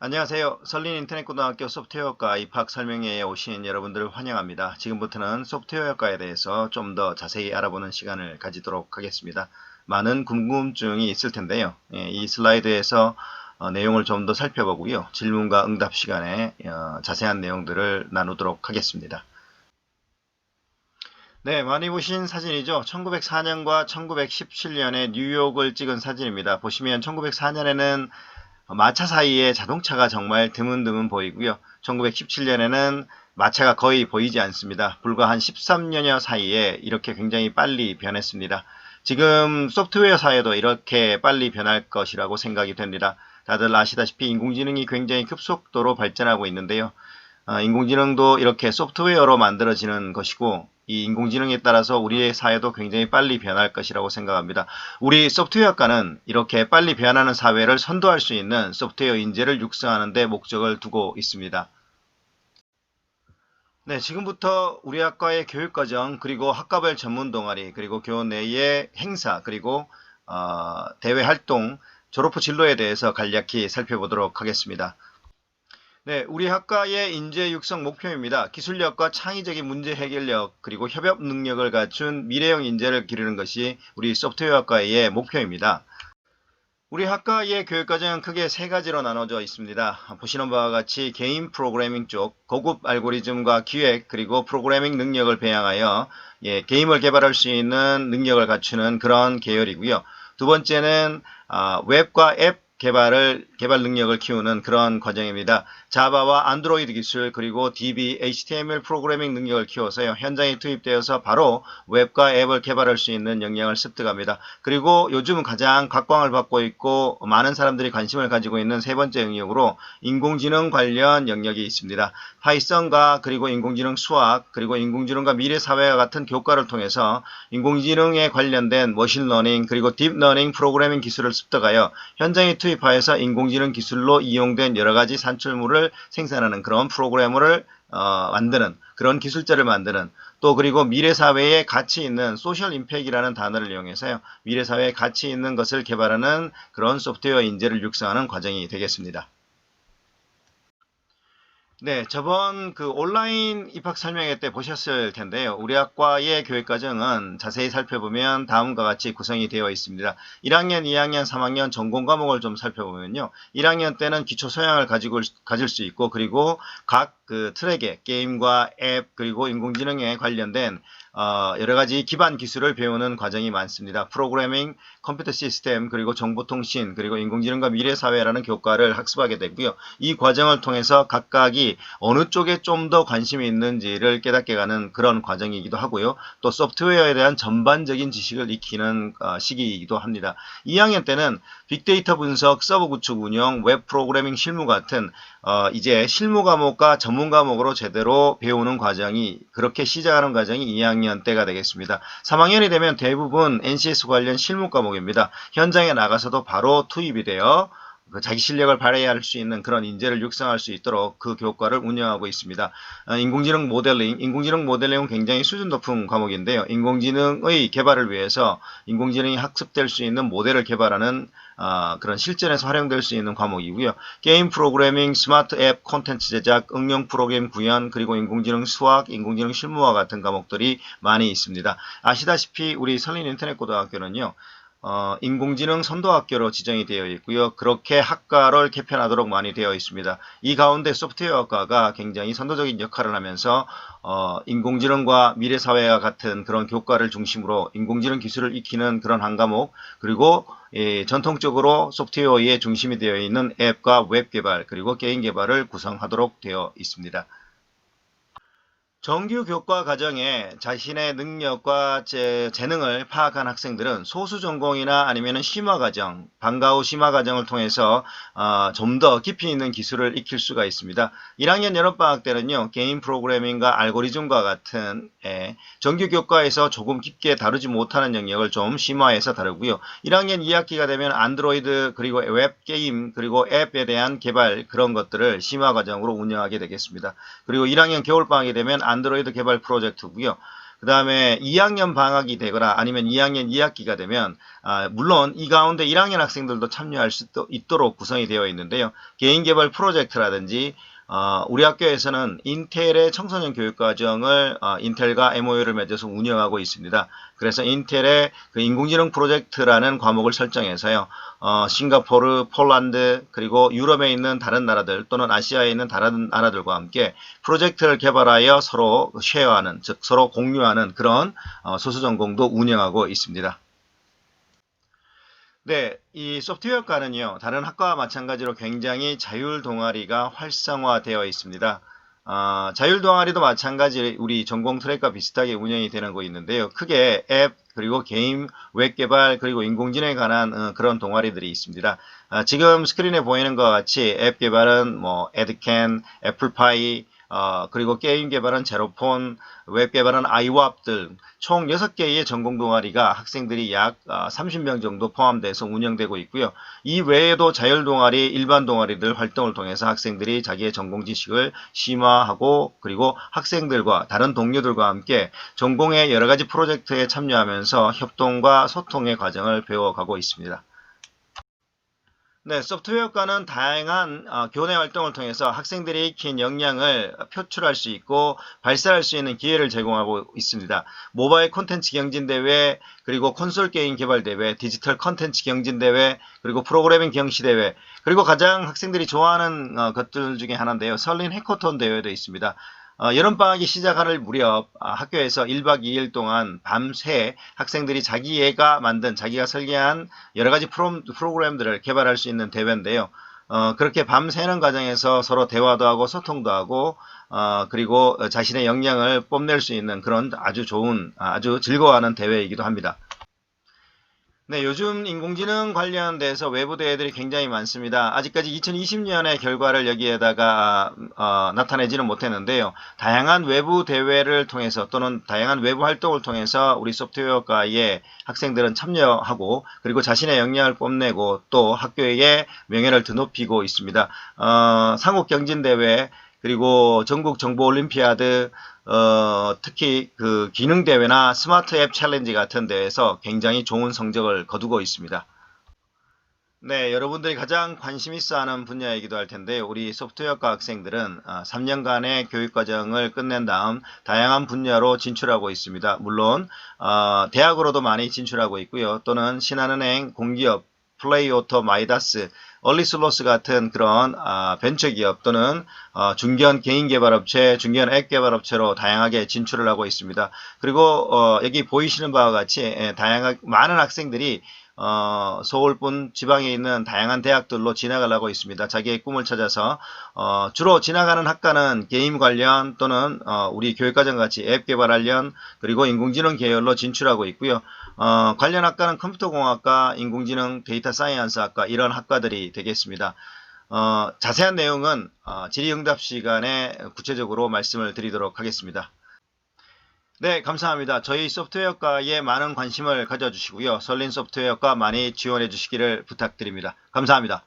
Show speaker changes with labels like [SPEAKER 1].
[SPEAKER 1] 안녕하세요. 설린 인터넷고등학교 소프트웨어과 입학 설명회에 오신 여러분들을 환영합니다. 지금부터는 소프트웨어과에 대해서 좀 더 자세히 알아보는 시간을 가지도록 하겠습니다. 많은 궁금증이 있을 텐데요. 예, 이 슬라이드에서 어, 내용을 좀 더 살펴보고요. 질문과 응답 시간에 어, 자세한 내용들을 나누도록 하겠습니다. 네, 많이 보신 사진이죠. 1904년과 1917년에 뉴욕을 찍은 사진입니다. 보시면 1904년에는 마차 사이에 자동차가 정말 드문드문 보이고요. 1917년에는 마차가 거의 보이지 않습니다. 불과 한 13년여 사이에 이렇게 굉장히 빨리 변했습니다. 지금 소프트웨어 사회도 이렇게 빨리 변할 것이라고 생각이 됩니다. 다들 아시다시피 인공지능이 굉장히 급속도로 발전하고 있는데요. 어, 인공지능도 이렇게 소프트웨어로 만들어지는 것이고 이 인공지능에 따라서 우리의 사회도 굉장히 빨리 변할 것이라고 생각합니다. 우리 소프트웨어과는 이렇게 빨리 변하는 사회를 선도할 수 있는 소프트웨어 인재를 육성하는 데 목적을 두고 있습니다. 네, 지금부터 우리 학과의 교육과정, 그리고 학과별 전문 동아리, 그리고 교원 내의 행사, 그리고 어, 대외 활동, 졸업 후 진로에 대해서 간략히 살펴보도록 하겠습니다. 네, 우리 학과의 인재 육성 목표입니다. 기술력과 창의적인 문제 해결력 그리고 협업 능력을 갖춘 미래형 인재를 기르는 것이 우리 소프트웨어학과의 목표입니다. 우리 학과의 교육과정은 크게 세 가지로 나눠져 있습니다. 보시는 바와 같이 개인 프로그래밍 쪽, 고급 알고리즘과 기획, 그리고 프로그래밍 능력을 배양하여 예, 게임을 개발할 수 있는 능력을 갖추는 그런 계열이고요. 두 번째는 아, 웹과 앱 개발을 개발 능력을 키우는 그런 과정입니다. 자바와 안드로이드 기술 그리고 DB, HTML 프로그래밍 능력을 키워서요. 현장에 투입되어서 바로 웹과 앱을 개발할 수 있는 역량을 습득합니다. 그리고 요즘 가장 각광을 받고 있고 많은 사람들이 관심을 가지고 있는 세 번째 영역으로 인공지능 관련 영역이 있습니다. 파이썬과 그리고 인공지능 수학 그리고 인공지능과 미래 사회와 같은 교과를 통해서 인공지능에 관련된 머신러닝 그리고 딥러닝 프로그래밍 기술을 습득하여 현장에 투입 하여서 인공지능 기술로 이용된 여러 가지 산출물을 생산하는 그런 프로그래머를 어, 만드는 그런 기술자를 만드는 또 그리고 미래 사회에 가치 있는 소셜 임팩이라는 단어를 이용해서요 미래 사회에 가치 있는 것을 개발하는 그런 소프트웨어 인재를 육성하는 과정이 되겠습니다. 네, 저번 그 온라인 입학 설명회 때 보셨을 텐데요. 우리 학과의 교육 과정은 자세히 살펴보면 다음과 같이 구성이 되어 있습니다. 1학년, 2학년, 3학년 전공 과목을 좀 살펴보면요. 1학년 때는 기초 소양을 가지고 가질 수 있고 그리고 각 그 트랙에 게임과 앱 그리고 인공지능에 관련된 어, 여러 가지 기반 기술을 배우는 과정이 많습니다. 프로그래밍, 컴퓨터 시스템, 그리고 정보통신, 그리고 인공지능과 미래사회라는 교과를 학습하게 되고요. 이 과정을 통해서 각각이 어느 쪽에 좀 더 관심이 있는지를 깨닫게 가는 그런 과정이기도 하고요. 또 소프트웨어에 대한 전반적인 지식을 익히는 어, 시기이기도 합니다. 2학년 때는 빅데이터 분석, 서버 구축 운영, 웹 프로그래밍 실무 같은 어, 이제 실무 과목과 전문 과목으로 제대로 배우는 과정이 그렇게 시작하는 과정이 2학년 때가 되겠습니다. 3학년이 되면 대부분 NCS 관련 실무 과목입니다. 현장에 나가서도 바로 투입이 되어 그 자기 실력을 발휘할 수 있는 그런 인재를 육성할 수 있도록 그 교과를 운영하고 있습니다. 어, 인공지능 모델링, 인공지능 모델링은 굉장히 수준 높은 과목인데요. 인공지능의 개발을 위해서 인공지능이 학습될 수 있는 모델을 개발하는 어, 그런 실전에서 활용될 수 있는 과목이고요. 게임 프로그래밍, 스마트 앱 콘텐츠 제작, 응용 프로그램 구현, 그리고 인공지능 수학, 인공지능 실무와 같은 과목들이 많이 있습니다. 아시다시피 우리 설린 인터넷고등학교는요. 어, 인공지능 선도학교로 지정이 되어 있고요. 그렇게 학과를 개편하도록 많이 되어 있습니다. 이 가운데 소프트웨어학과가 굉장히 선도적인 역할을 하면서 어, 인공지능과 미래사회와 같은 그런 교과를 중심으로 인공지능 기술을 익히는 그런 한 과목 그리고 예, 전통적으로 소프트웨어의 중심이 되어 있는 앱과 웹 개발 그리고 게임 개발을 구성하도록 되어 있습니다. 정규 교과 과정에 자신의 능력과 재, 재능을 파악한 학생들은 소수 전공이나 아니면 심화 과정, 방과 후 심화 과정을 통해서 어, 좀 더 깊이 있는 기술을 익힐 수가 있습니다. 1학년 여름방학 때는요, 게임 프로그래밍과 알고리즘과 같은 예, 정규 교과에서 조금 깊게 다루지 못하는 영역을 좀 심화해서 다루고요. 1학년 2학기가 되면 안드로이드 그리고 웹 게임 그리고 앱에 대한 개발 그런 것들을 심화 과정으로 운영하게 되겠습니다. 그리고 1학년 겨울방학이 되면 안드로이드 개발 프로젝트고요. 그 다음에 2학년 방학이 되거나 아니면 2학년 2학기가 되면 아, 물론 이 가운데 1학년 학생들도 참여할 수 있도- 있도록 구성이 되어 있는데요. 개인 개발 프로젝트라든지 어, 우리 학교에서는 인텔의 청소년 교육과정을 어, 인텔과 MOU를 맺어서 운영하고 있습니다. 그래서 인텔의 그 인공지능 프로젝트라는 과목을 설정해서요. 어, 싱가포르, 폴란드 그리고 유럽에 있는 다른 나라들 또는 아시아에 있는 다른 나라들과 함께 프로젝트를 개발하여 서로 쉐어하는 즉 서로 공유하는 그런 어, 소수 전공도 운영하고 있습니다. 네, 이 소프트웨어과는요, 다른 학과와 마찬가지로 굉장히 자율 동아리가 활성화되어 있습니다. 아, 자율 동아리도 마찬가지 우리 전공 트랙과 비슷하게 운영이 되는 거 있는데요. 크게 앱 그리고 게임, 웹 개발 그리고 인공지능에 관한 어, 그런 동아리들이 있습니다. 아, 지금 스크린에 보이는 것 같이 앱 개발은 뭐 에드캔, 애플파이, 어, 그리고 게임 개발은 제로폰, 웹 개발은 아이왑 등총 6개의 전공 동아리가 학생들이 약 어, 30명 정도 포함돼서 운영되고 있고요. 이 외에도 자율 동아리, 일반 동아리들 활동을 통해서 학생들이 자기의 전공 지식을 심화하고 그리고 학생들과 다른 동료들과 함께 전공의 여러 가지 프로젝트에 참여하면서 협동과 소통의 과정을 배워가고 있습니다. 네, 소프트웨어과는 다양한 어, 교내 활동을 통해서 학생들이 익힌 역량을 표출할 수 있고 발산할 수 있는 기회를 제공하고 있습니다. 모바일 콘텐츠 경진대회, 그리고 콘솔 게임 개발 대회, 디지털 콘텐츠 경진대회, 그리고 프로그래밍 경시대회, 그리고 가장 학생들이 좋아하는 어, 것들 중에 하나인데요. 설린 해커톤 대회도 있습니다. 어, 여름방학이 시작할 무렵 아, 학교에서 1박 2일 동안 밤새 학생들이 자기애가 만든 자기가 설계한 여러 가지 프로, 프로그램들을 개발할 수 있는 대회인데요. 어, 그렇게 밤새는 과정에서 서로 대화도 하고 소통도 하고 어, 그리고 자신의 역량을 뽐낼 수 있는 그런 아주 좋은 아주 즐거워하는 대회이기도 합니다. 네, 요즘 인공지능 관련돼서 외부 대회들이 굉장히 많습니다. 아직까지 2020년의 결과를 여기에다가 어, 나타내지는 못했는데요. 다양한 외부 대회를 통해서 또는 다양한 외부 활동을 통해서 우리 소프트웨어과의 학생들은 참여하고 그리고 자신의 역량을 뽐내고 또 학교의 명예를 드높이고 있습니다. 어, 상국 경진 대회 그리고 전국 정보 올림피아드 어, 특히 그 기능 대회나 스마트 앱 챌린지 같은 데에서 굉장히 좋은 성적을 거두고 있습니다. 네, 여러분들이 가장 관심 있어 하는 분야이기도 할 텐데, 우리 소프트웨어과 학생들은 3년간의 교육 과정을 끝낸 다음 다양한 분야로 진출하고 있습니다. 물론, 어, 대학으로도 많이 진출하고 있고요. 또는 신한은행, 공기업, 플레이오토, 마이다스, 얼리슬로스 같은 그런 아, 벤처기업 또는 어, 중견 개인개발업체, 중견 앱개발업체로 다양하게 진출을 하고 있습니다. 그리고 어, 여기 보이시는 바와 같이 예, 다양한 많은 학생들이 어, 서울뿐 지방에 있는 다양한 대학들로 진학을 하고 있습니다. 자기의 꿈을 찾아서 어, 주로 지나가는 학과는 게임 관련 또는 어, 우리 교육과정 같이 앱 개발 관련 그리고 인공지능 계열로 진출하고 있고요. 어, 관련 학과는 컴퓨터공학과, 인공지능, 데이터 사이언스 학과 이런 학과들이 되겠습니다. 어, 자세한 내용은 어, 질의응답 시간에 구체적으로 말씀을 드리도록 하겠습니다. 네, 감사합니다. 저희 소프트웨어과에 많은 관심을 가져주시고요. 설린 소프트웨어과 많이 지원해 주시기를 부탁드립니다. 감사합니다.